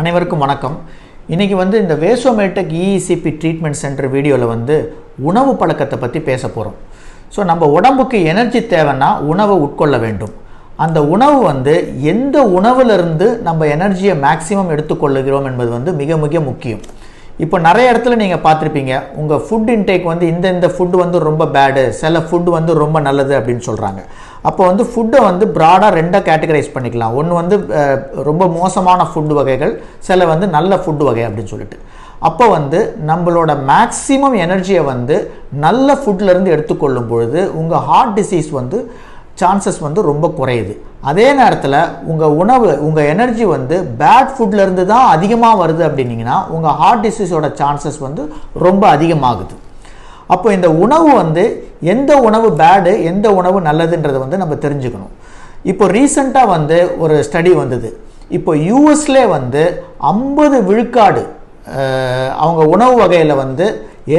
அனைவருக்கும் வணக்கம். இன்றைக்கி வந்து இந்த வேசோமேட்டக் இஇசிபி ட்ரீட்மெண்ட் சென்டர் வீடியோவில் வந்து உணவு பழக்கத்தை பற்றி பேச போகிறோம் ஸோ நம்ம உடம்புக்கு எனர்ஜி தேவைன்னா உணவை உட்கொள்ள வேண்டும். அந்த உணவு வந்து எந்த உணவுலேருந்து நம்ம எனர்ஜியை மேக்ஸிமம் எடுத்துக்கொள்ளுகிறோம் என்பது வந்து மிக மிக முக்கியம். இப்போ நிறைய இடத்துல நீங்கள் பார்த்துருப்பீங்க உங்கள் ஃபுட் இன்டேக் வந்து இந்த இந்த ஃபுட்டு வந்து ரொம்ப பேடு சில ஃபுட்டு வந்து ரொம்ப நல்லது அப்படின்னு சொல்கிறாங்க அப்போ வந்து ஃபுட்டை வந்து ப்ராடாக ரெண்டாக கேட்டகரைஸ் பண்ணிக்கலாம். ஒன்று வந்து ரொம்ப மோசமான ஃபுட் வகைகள் சில வந்து நல்ல ஃபுட் வகை அப்படின்னு சொல்லிட்டு. அப்போ வந்து நம்மளோட மேக்ஸிமம் எனர்ஜியை வந்து நல்ல ஃபுட்லேருந்து எடுத்துக்கொள்ளும் பொழுது உங்கள் ஹார்ட் டிசீஸ் வந்து சான்சஸ் வந்து ரொம்ப குறையுது. அதே நேரத்தில் உங்கள் உணவு உங்கள் எனர்ஜி வந்து பேட் ஃபுட்லேருந்து தான் அதிகமாக வருது அப்படின்னீங்கன்னா உங்கள் ஹார்ட் டிசீஸோட சான்சஸ் வந்து ரொம்ப அதிகமாகுது. அப்போ இந்த உணவு வந்து எந்த உணவு பேடு எந்த உணவு நல்லதுன்றதை வந்து நம்ம தெரிஞ்சுக்கணும். இப்போ ரீசண்டாக வந்து ஒரு ஸ்டடி வந்தது. இப்போ யூஎஸ்லே வந்து ஐம்பது விழுக்காடு அவங்க உணவு வகையில் வந்து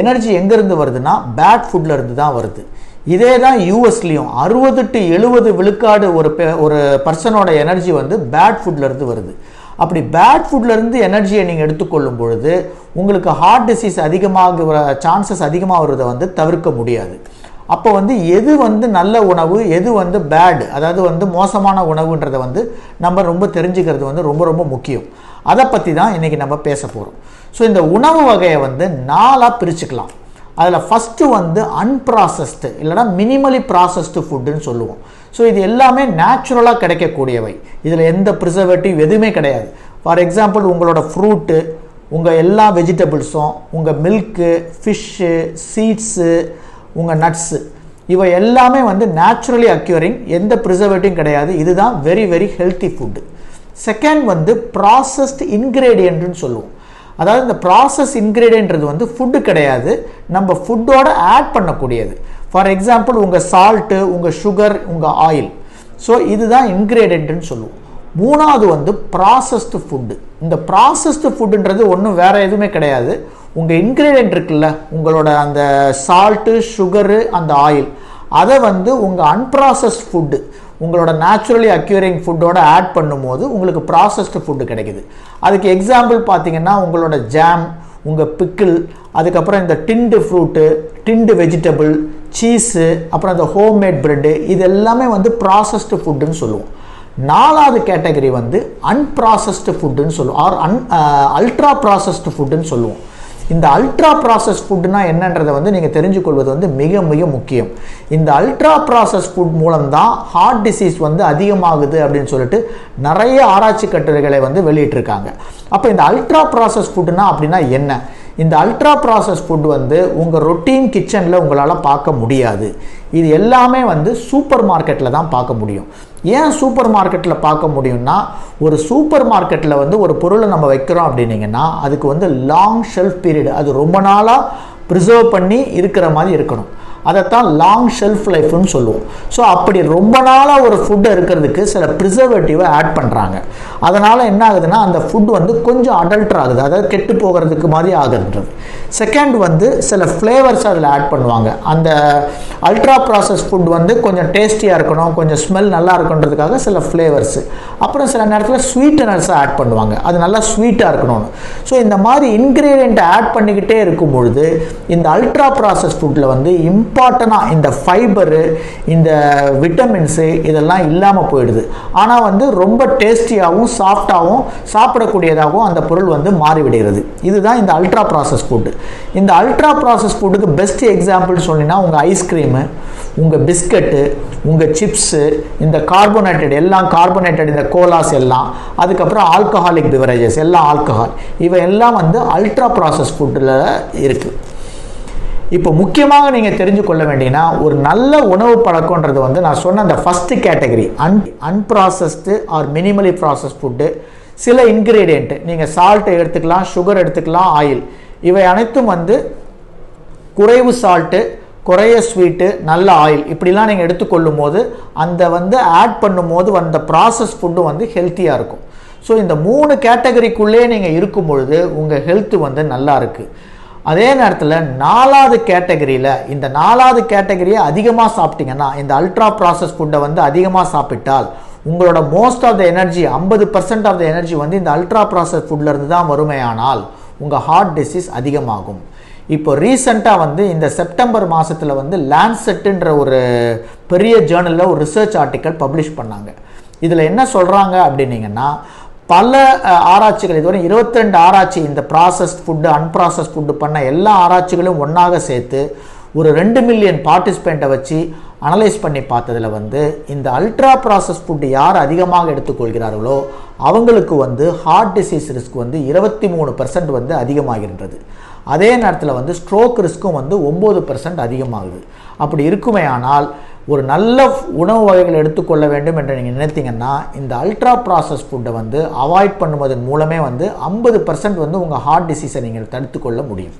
எனர்ஜி எங்கேருந்து வருதுன்னா பேட் ஃபுட்லேருந்து தான் வருது. இதே தான் யூஎஸ்லேயும் அறுபது டு எழுபது விழுக்காடு ஒரு ஒரு பர்சனோட எனர்ஜி வந்து பேட் ஃபுட்லேருந்து வருது. அப்படி பேட் ஃபுட்லேருந்து எனர்ஜியை நீங்கள் எடுத்துக்கொள்ளும் பொழுது உங்களுக்கு ஹார்ட் டிசீஸ் அதிகமாக சான்சஸ் அதிகமாக வருவதை வந்து தவிர்க்க முடியாது. அப்போ வந்து எது வந்து நல்ல உணவு எது வந்து பேட் அதாவது வந்து மோசமான உணவுன்றதை வந்து நம்ம ரொம்ப தெரிஞ்சுக்கிறது வந்து ரொம்ப ரொம்ப முக்கியம். அதை பற்றி தான் இன்றைக்கி நம்ம பேச போகிறோம் ஸோ இந்த உணவு வகையை வந்து நாலாக பிரிச்சுக்கலாம். அதில் ஃபஸ்ட்டு வந்து அன்ப்ராசஸ்டு இல்லைனா மினிமலி ப்ராசஸ்டு ஃபுட்டுன்னு சொல்லுவோம். ஸோ இது எல்லாமே நேச்சுரலாக கிடைக்கக்கூடியவை. இதில் எந்த ப்ரிசர்வேட்டிவ் எதுவுமே கிடையாது. ஃபார் எக்ஸாம்பிள் உங்களோட ஃப்ரூட்டு உங்கள் எல்லா வெஜிடபிள்ஸும் உங்கள் மில்க்கு ஃபிஷ்ஷு சீட்ஸு உங்கள் நட்ஸு இவை எல்லாமே வந்து நேச்சுரலி அக்யூரிங் எந்த ப்ரிசர்வேட்டிவும் கிடையாது. இதுதான் very very healthy food second வந்து ப்ராசஸ்ட் இன்க்ரீடியன்ட்னு சொல்லுவோம். அதாவது இந்த ப்ராசஸ் இன்க்ரீடியன்ட்றது வந்து ஃபுட்டு கிடையாது. நம்ம ஃபுட்டோட ஆட் பண்ணக்கூடியது. ஃபார் எக்ஸாம்பிள் உங்கள் சால்ட்டு உங்கள் சுகர் உங்கள் ஆயில் ஸோ இதுதான் இன்க்ரீடியன்ட்னு சொல்லுவோம். மூணாவது வந்து ப்ராசஸ்டு ஃபுட்டு இந்த ப்ராசஸ்டு ஃபுட்டுன்றது ஒன்றும் வேறு எதுவுமே கிடையாது. உங்கள் இன்க்ரீடியன்ட் இருக்குல்ல உங்களோட அந்த சால்ட்டு சுகரு அந்த ஆயில் அதை வந்து உங்கள் அன்ப்ராசஸ்ட் ஃபுட்டு உங்களோட நேச்சுரலி அக்யூரிங் ஃபுட்டோட ஆட் பண்ணும்போது உங்களுக்கு ப்ராசஸ்டு ஃபுட்டு கிடைக்குது. அதுக்கு எக்ஸாம்பிள் பார்த்தீங்கன்னா உங்களோட ஜாம் உங்கள் பிக்கிள் அதுக்கப்புறம் இந்த tinned fruit tinned vegetable cheese அப்புறம் இந்த ஹோம்மேட் ப்ரெட்டு இது எல்லாமே வந்து ப்ராசஸ்டு ஃபுட்டுன்னு சொல்லுவோம். நாலாவது கேட்டகரி வந்து அன்ப்ராசஸ்டு ஃபுட்டுன்னு சொல்லுவோம். ஆர் அன் அல்ட்ரா ப்ராசஸ்டு ஃபுட்டுன்னு சொல்லுவோம். இந்த அல்ட்ரா ப்ராசஸ் ஃபுட்னா என்னன்றதை வந்து நீங்கள் தெரிஞ்சுக்கொள்வது வந்து மிக மிக முக்கியம். இந்த அல்ட்ரா ப்ராசஸ் ஃபுட் மூலம் தான் ஹார்ட் டிசீஸ் வந்து அதிகமாகுது அப்படின்னு சொல்லிட்டு நிறைய ஆராய்ச்சி கட்டுரைகளை வந்து வெளியிட்டிருக்காங்க. அப்போ இந்த அல்ட்ரா ப்ராசஸ் ஃபுட்னா அப்படின்னா என்ன? இந்த அல்ட்ரா ப்ராசஸ் ஃபுட் வந்து உங்கள் ரொட்டீன் கிச்சனில் உங்களால் பார்க்க முடியாது. இது எல்லாமே வந்து சூப்பர் மார்க்கெட்டில் தான் பார்க்க முடியும். ஏன் சூப்பர் மார்க்கெட்டில் பார்க்க முடியும்னா ஒரு சூப்பர் மார்க்கெட்டில் வந்து ஒரு பொருளை நம்ம வைக்கிறோம் அப்படின்னீங்கன்னா அதுக்கு வந்து லாங் ஷெல்ஃப் பீரியட் அது ரொம்ப நாளாக ப்ரிசர்வ் பண்ணி இருக்கிற மாதிரி இருக்கணும். அதைத்தான் லாங் ஷெல்ஃப் லைஃப்னு சொல்லுவோம். ஸோ அப்படி ரொம்ப நாளாக ஒரு ஃபுட்டை இருக்கிறதுக்கு சில ப்ரிசர்வேட்டிவை ஆட் பண்ணுறாங்க அதனால் என்ன ஆகுதுன்னா அந்த ஃபுட் வந்து கொஞ்சம் அடல்ட்ரு ஆகுது. அதாவது கெட்டு போகிறதுக்கு மாதிரி ஆகுதுன்றது. செகண்ட் வந்து சில ஃப்ளேவர்ஸ் அதில் ஆட் பண்ணுவாங்க. அந்த அல்ட்ரா ப்ராசஸ் ஃபுட் வந்து கொஞ்சம் டேஸ்டியாக இருக்கணும் கொஞ்சம் ஸ்மெல் நல்லா இருக்குன்றதுக்காக சில ஃப்ளேவர்ஸு அப்புறம் சில நேரத்தில் ஸ்வீட்டனர்ஸை ஆட் பண்ணுவாங்க. அது நல்லா ஸ்வீட்டாக இருக்கணும்னு. ஸோ இந்த மாதிரி இன்க்ரீடியண்ட்டை ஆட் பண்ணிக்கிட்டே இருக்கும் பொழுது இந்த அல்ட்ரா ப்ராசஸ் ஃபுட்டில் வந்து இம் இம்பார்ட்டனாக இந்த ஃபைபரு இந்த விட்டமின்ஸு இதெல்லாம் இல்லாமல் போயிடுது. ஆனால் வந்து ரொம்ப டேஸ்டியாகவும் சாஃப்டாகவும் சாப்பிடக்கூடியதாகவும் அந்த பொருள் வந்து மாறிவிடுகிறது. இதுதான் இந்த அல்ட்ரா ப்ராசஸ் ஃபுட்டு. இந்த அல்ட்ரா ப்ராசஸ் ஃபுட்டுக்கு பெஸ்ட் எக்ஸாம்பிள் சொன்னீங்கன்னா உங்கள் ஐஸ்கிரீமு உங்கள் பிஸ்கட்டு உங்கள் சிப்ஸு இந்த கார்போனேட்டட் எல்லாம் கார்போனேட்டட் இந்த கோலாஸ் எல்லாம் அதுக்கப்புறம் ஆல்கஹாலிக் பிவரேஜஸ் எல்லாம் ஆல்கஹால். இவை எல்லாம் வந்து அல்ட்ரா ப்ராசஸ் ஃபுட்டில் இருக்குது இப்போ முக்கியமாக நீங்கள் தெரிஞ்சு கொள்ள வேண்டியனா ஒரு நல்ல உணவு பழக்கன்றது வந்து நான் சொன்ன அந்த first category un unprocessed or minimally process food சில இன்க்ரீடியண்ட்டு நீங்கள் சால்ட்டை எடுத்துக்கலாம் சுகர் எடுத்துக்கலாம் ஆயில் இவை அனைத்தும் வந்து குறைவு சால்ட்டு குறைய ஸ்வீட்டு நல்ல ஆயில் இப்படிலாம் நீங்கள் எடுத்துக்கொள்ளும் போது அந்த வந்து ஆட் பண்ணும்போது வந்த ப்ராசஸ் ஃபுட்டும் வந்து ஹெல்த்தியாக இருக்கும். ஸோ இந்த மூணு கேட்டகரிக்குள்ளே நீங்கள் இருக்கும் பொழுது உங்கள் ஹெல்த்து வந்து நல்லா இருக்குது அதே நேரத்தில் நாலாவது கேட்டகரியில் இந்த நாலாவது கேட்டகரியை அதிகமாக சாப்பிட்டீங்கன்னா இந்த அல்ட்ரா ப்ராசஸ் ஃபுட்டை வந்து அதிகமாக சாப்பிட்டால் உங்களோட மோஸ்ட் ஆஃப் த எனர்ஜி ஐம்பது பர்சன்ட் ஆஃப் த எனர்ஜி வந்து இந்த அல்ட்ரா ப்ராசஸ் ஃபுட்லேருந்து தான் வறுமையானால் உங்கள் ஹார்ட் டிசீஸ் அதிகமாகும். இப்போ ரீசெண்டாக வந்து இந்த செப்டம்பர் மாதத்தில் வந்து லேண்ட்செட்டுன்ற ஒரு பெரிய ஜேர்னலில் ஒரு ரிசர்ச் ஆர்டிக்கல் பப்ளிஷ் பண்ணாங்க. இதில் என்ன சொல்கிறாங்க அப்படின்னீங்கன்னா பல ஆராய்ச்சிகள் இதுவரை 22 ஆராய்ச்சி இந்த ப்ராசஸ்ட் ஃபுட்டு அன்ப்ராசஸ் ஃபுட்டு பண்ண எல்லா ஆராய்ச்சிகளும் ஒன்றாக சேர்த்து ஒரு ரெண்டு மில்லியன் பார்ட்டிசிபெண்ட்டை வச்சு அனலைஸ் பண்ணி பார்த்ததில் வந்து இந்த அல்ட்ரா ப்ராசஸ் ஃபுட்டு யார் அதிகமாக எடுத்துக்கொள்கிறார்களோ அவங்களுக்கு வந்து ஹார்ட் டிசீஸ் ரிஸ்க் வந்து இருபத்தி மூணு பர்சன்ட் வந்து அதிகமாகின்றது. அதே நேரத்தில் வந்து ஸ்ட்ரோக் ரிஸ்க்கும் வந்து ஒம்பது பர்சன்ட் அதிகமாகுது. அப்படி இருக்குமே ஆனால் ஒரு நல்ல உணவு வகைகள் எடுத்துக்கொள்ள வேண்டும் என்று நீங்கள் நினைத்தீங்கன்னா இந்த அல்ட்ரா ப்ராசஸ் ஃபுட்டை வந்து அவாய்ட் பண்ணுவதன் மூலமே வந்து ஐம்பது பர்சன்ட் வந்து உங்கள் ஹார்ட் டிசீஸை நீங்கள் தடுத்துக்கொள்ள முடியும்.